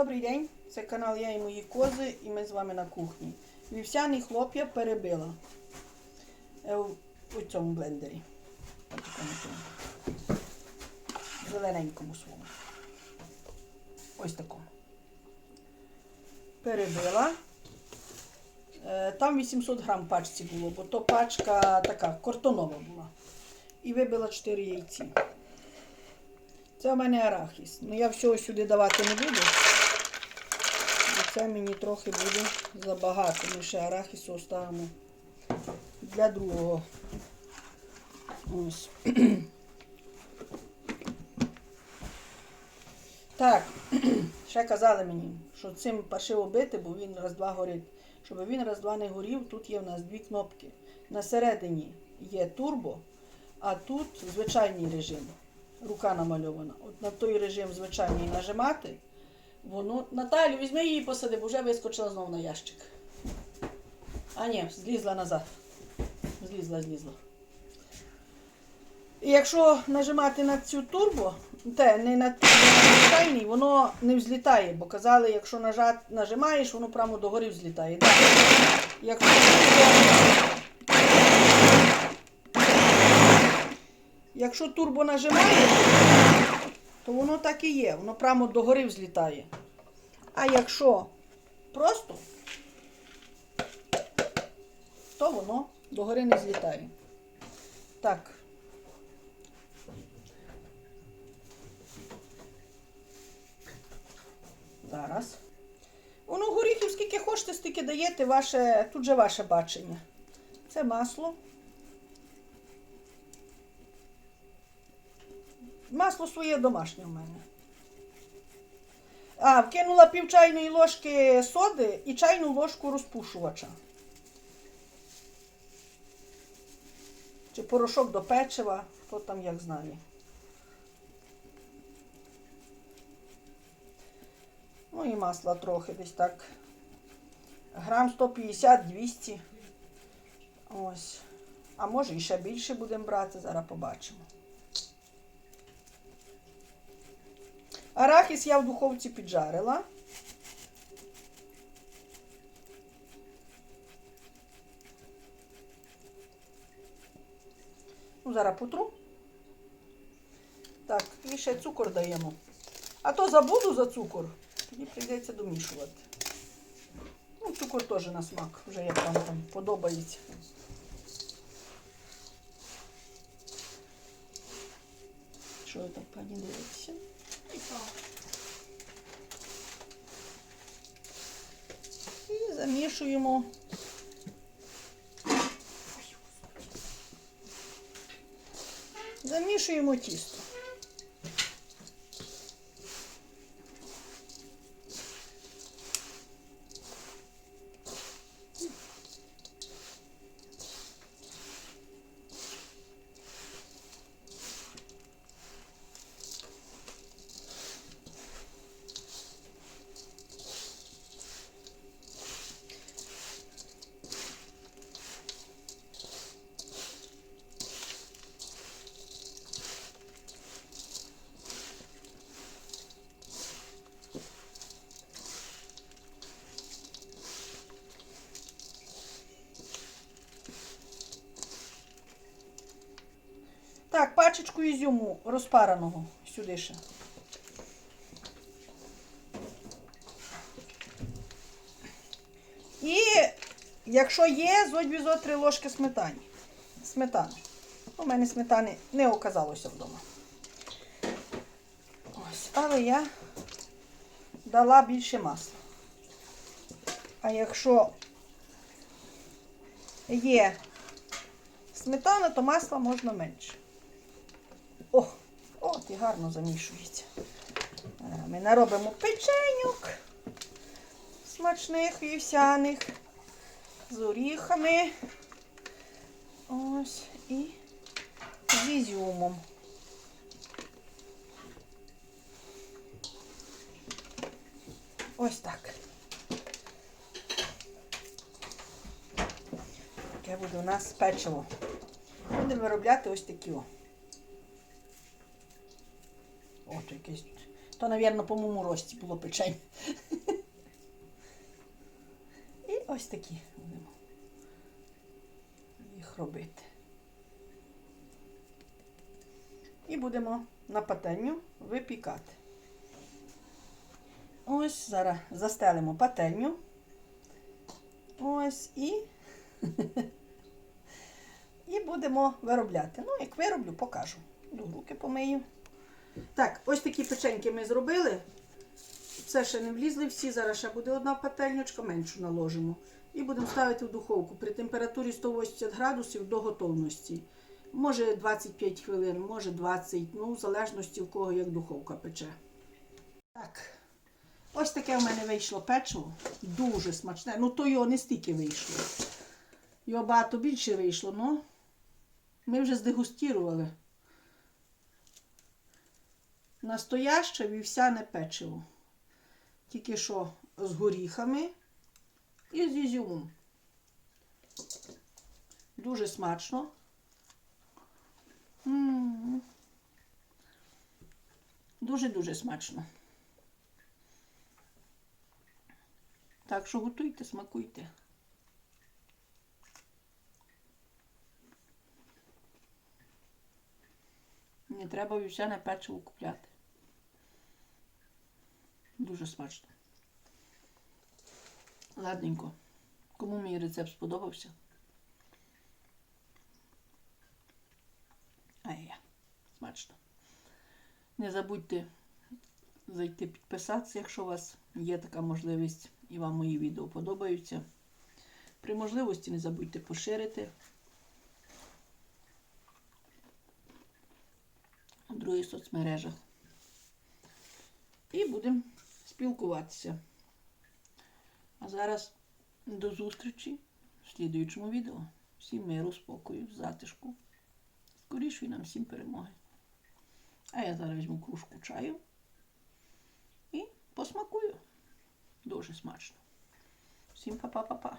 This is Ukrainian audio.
Добрий день, це канал Я і мої кози, і ми з вами на кухні. Вівсяний хлоп'я перебила е, у, цьому блендері. Зелененькому своєму. Ось такому. Перебила. Е, Там 800 грам пачці було, бо то пачка така картонова була. І вибила 4 яйці. Це у мене арахіс. Ну я всього сюди давати не буду. Це мені трохи буде забагато. Ми ще арахісу оставимо для другого. Ось. Так, ще казали мені, що цим пашиво бити, бо він раз-два горить. Щоб він раз-два не горів, тут є в нас дві кнопки. На середині є турбо, а тут звичайний режим. Рука намальована. От на той режим звичайний нажимати, воно. Наталю, візьми її посади, бо вже вискочила знову на ящик. А ні, злізла назад. Злізла, злізла. І якщо нажимати на цю турбо, те, не на, не воно не взлітає, бо казали, якщо нажат, нажимаєш, воно прямо догори взлітає. Так. Якщо Якщо турбо нажимаєш, то воно так і є, воно прямо догори взлітає. А якщо просто, то воно догори не злітає. Так. Зараз. Воно горіхів скільки хочете, стільки даєте, ваше, тут же ваше бачення. Це масло. Масло своє домашнє в мене. А, вкинула пів чайної ложки соди і чайну ложку розпушувача. Чи порошок до печива, хто там як знає. Ну і масла трохи десь так. Грам 150-200. Ось. А може і ще більше будемо брати, зараз побачимо. Арахіс я в духовці піджарила. Ну, зараз потру. Так, і ще цукор даємо. А то забуду за цукор, тоді прийдеться домішувати. Ну, цукор теж на смак, вже як вам там подобається. Що ви так пані дивитеся? І замішуємо. Замішуємо тісто. Так, пачечку ізюму розпараного сюди ще. І якщо є, зодь візо три ложки сметані. Сметани. У мене сметани не оказалося вдома. Ось, але я дала більше масла. А якщо є сметана, то масла можна менше. О, от і гарно замішується. Ми наробимо печенюк смачних вівсяних з оріхами. Ось і з ізюмом. Ось так. Таке буде у нас печиво. Будемо виробляти ось такі. о. От якесь тут То, мабуть, по моєму рості було печень. І ось такі будемо їх робити. І будемо на пательню випікати. Ось зараз застелимо пательню. Ось і. І будемо виробляти. Ну, як вироблю, покажу. До руки помию. Так, ось такі печеньки ми зробили. Це ще не влізли всі. Зараз ще буде одна пательнючка, меншу наложимо. І будемо ставити в духовку при температурі 180 градусів до готовності. Може 25 хвилин, може 20, ну, в залежності в кого як духовка пече. Так. Ось таке в мене вийшло печиво. Дуже смачне. Ну, то його не стільки вийшло. Його багато більше вийшло, ну ми вже здегустірували. Настояще вівсяне печиво. Тільки що з горіхами і з ізюмом. Дуже смачно. Дуже-дуже смачно. Так що готуйте, смакуйте. Не треба вівсяне печиво купляти. Дуже смачно. Ладненько. Кому мій рецепт сподобався? Ай, смачно. Не забудьте зайти підписатися, якщо у вас є така можливість і вам мої відео подобаються. При можливості не забудьте поширити. у других соцмережах. І будемо спілкуватися. А зараз до зустрічі в слідуючому відео. Всім миру, спокою, затишку. Скоріше нам всім перемоги. А я зараз візьму кружку чаю і посмакую. Дуже смачно. Всім па-па-па-па.